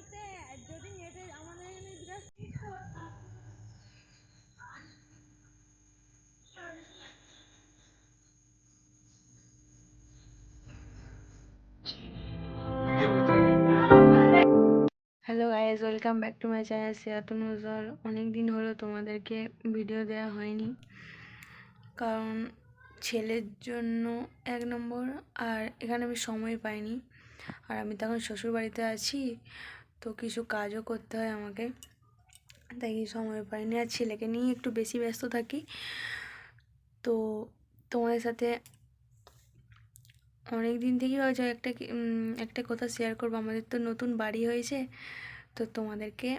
বলতে যদি নেটে আমাদের hello guys welcome back to my channel Siyatun Ujjwal অনেক দিন হলো তোমাদেরকে ভিডিও দেওয়া হয়নি। কারণ ছেলের জন্য এক নম্বর আর এখানে আমি সময় পাইনি। আর আমি তখন শ্বশুর বাড়িতে আছি। তো কিছু কাজও করতে হয় আমাকে। তাই সময় পাইনি। আর ছেলেকে নিয়ে একটু বেশি ব্যস্ত থাকি। তো তোমাদের সাথে অনেক দিন থেকেই হয়েছে একটা একটা কথা শেয়ার করব। আমাদের তো নতুন বাড়ি হয়েছে। তো তোমাদেরকে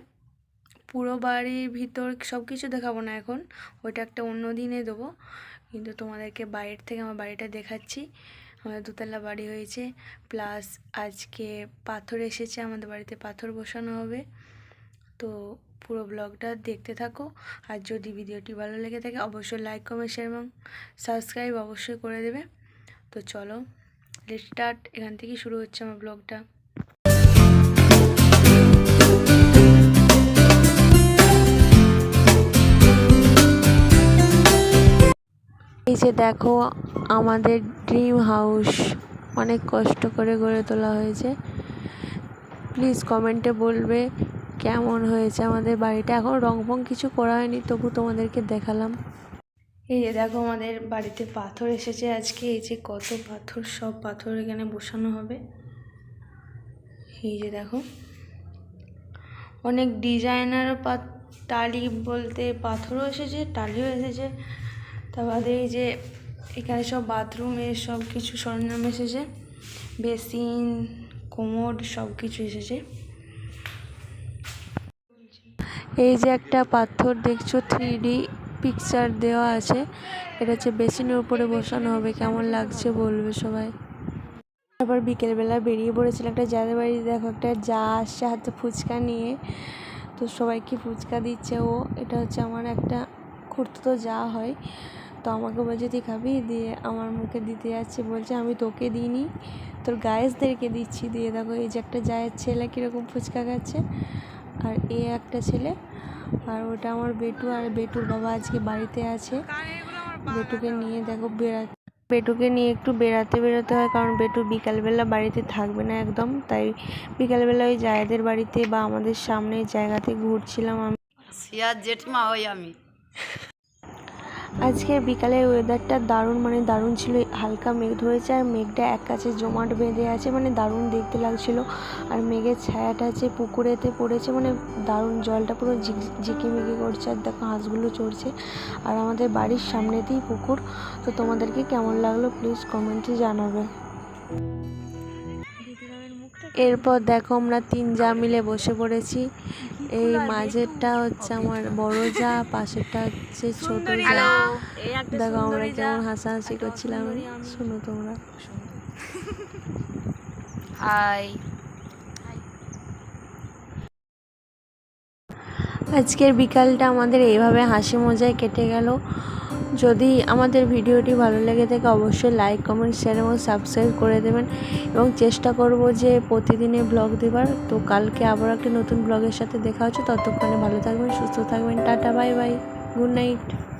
পুরো বাড়ির ভিতর সব কিছু দেখাবো না এখন। ওইটা একটা অন্য দিনে দেবো। কিন্তু তোমাদেরকে বাইরের থেকে আমার বাড়িটা দেখাচ্ছি। আমাদের দুতলা বাড়ি হয়েছে। প্লাস আজকে পাথর এসেছে, আমাদের বাড়িতে পাথর বসানো হবে। তো পুরো ব্লগটা দেখতে থাকো। আর যদি ভিডিওটি ভালো লেগে থাকে, অবশ্যই লাইক কমেন্ট শেয়ার এবং সাবস্ক্রাইব অবশ্যই করে দেবে। তো চলো লেট স্টার্ট এখান থেকেই শুরু হচ্ছে আমার ব্লগটা এই যে দেখো আমাদের ড্রিম হাউস অনেক কষ্ট করে গড়ে তোলা হয়েছে। প্লিজ কমেন্টে বলবে কেমন হয়েছে আমাদের বাড়িটা। এখন রং ফং কিছু করা হয়নি, তবু তোমাদেরকে দেখালাম। এই যে দেখো, আমাদের বাড়িতে পাথর এসেছে আজকে। এই যে কত পাথর, সব পাথর এখানে বসানো হবে। এই যে দেখো, অনেক ডিজাইনার পা টালি বলতে পাথরও এসেছে, টালিও এসেছে। তা বাদে এই যে এখানে সব বাথরুমের সব কিছু সরঞ্জাম এসেছে। বেসিন কোমোড সব কিছু এসেছে। এই যে একটা পাথর দেখছ থ্রি পিকচার দেওয়া আছে। এটা হচ্ছে বেসিনের উপরে বসানো হবে। কেমন লাগছে বলবে সবাই। তারপর বিকেলবেলা বেরিয়ে পড়েছিল একটা যাদের বাড়ি। দেখো একটা যা আসছে হাতে ফুচকা নিয়ে। তো সবাইকে ফুচকা দিচ্ছে ও। এটা হচ্ছে আমার একটা, খুঁড়তো যা হয়। তো আমাকে বলছে তুই খাবি? দিয়ে আমার মুখে দিতে যাচ্ছে, বলছে, আমি তোকে দিইনি, তোর গায়েসদেরকে দিচ্ছি। দিয়ে দেখো, এই যে একটা জায়ের ছেলে কীরকম ফুচকা খাচ্ছে, আর এ একটা ছেলে, আর ওটা আমার বেটু, আর বেটুর বাবা আজকে বাড়িতে আছে। বেটুকে নিয়ে দেখো, বেড়া, বেটুকে নিয়ে একটু বেড়াতে বেরোতে হয়, কারণ বেটু বিকালবেলা বাড়িতে থাকবে না একদম। তাই বিকালবেলা ওই জায়েদের বাড়িতে বা আমাদের সামনে জায়গাতে ঘুরছিলাম আমি। সিয়ার হই আমি। আজকে বিকালের ওয়েদারটা দারুণ মানে দারুণ ছিল। হালকা মেঘ ধরেছে আর মেঘটা এক কাছে জমাট বেঁধে আছে মানে দারুণ দেখতে লাগছিল। আর মেঘের ছায়াটা আছে পুকুরেতে পড়েছে মানে দারুণ জলটা পুরো ঝিক- ঝিকিমিকি করছে আর দেখো হাঁসগুলো চড়ছে। আর আমাদের বাড়ির সামনেতেই পুকুর। তো তোমাদেরকে কেমন লাগল প্লিজ কমেন্টে জানাবে। এরপর দেখো আমরা তিন যা মিলে বসে পড়েছি। এই মাঝেরটা হচ্ছে আমার বড় যা পাশেরটা হচ্ছে ছোট যা। দেখো আমরা কেমন হাসাহাসি করছিলাম। শুনো তোমরা। হাই। আজকের বিকালটা আমাদের এইভাবে হাসি মজায় কেটে গেল। যদি আমাদের ভিডিওটি ভালো লেগে থাকে, অবশ্যই লাইক কমেন্ট শেয়ার এবং সাবস্ক্রাইব করে দেবেন। এবং চেষ্টা করব যে প্রতিদিনে ব্লগ দেবার। তো কালকে আবার একটা নতুন ব্লগের সাথে দেখা হচ্ছে। ততক্ষণে ভালো থাকবেন, সুস্থ থাকবেন। Tata bye bye good night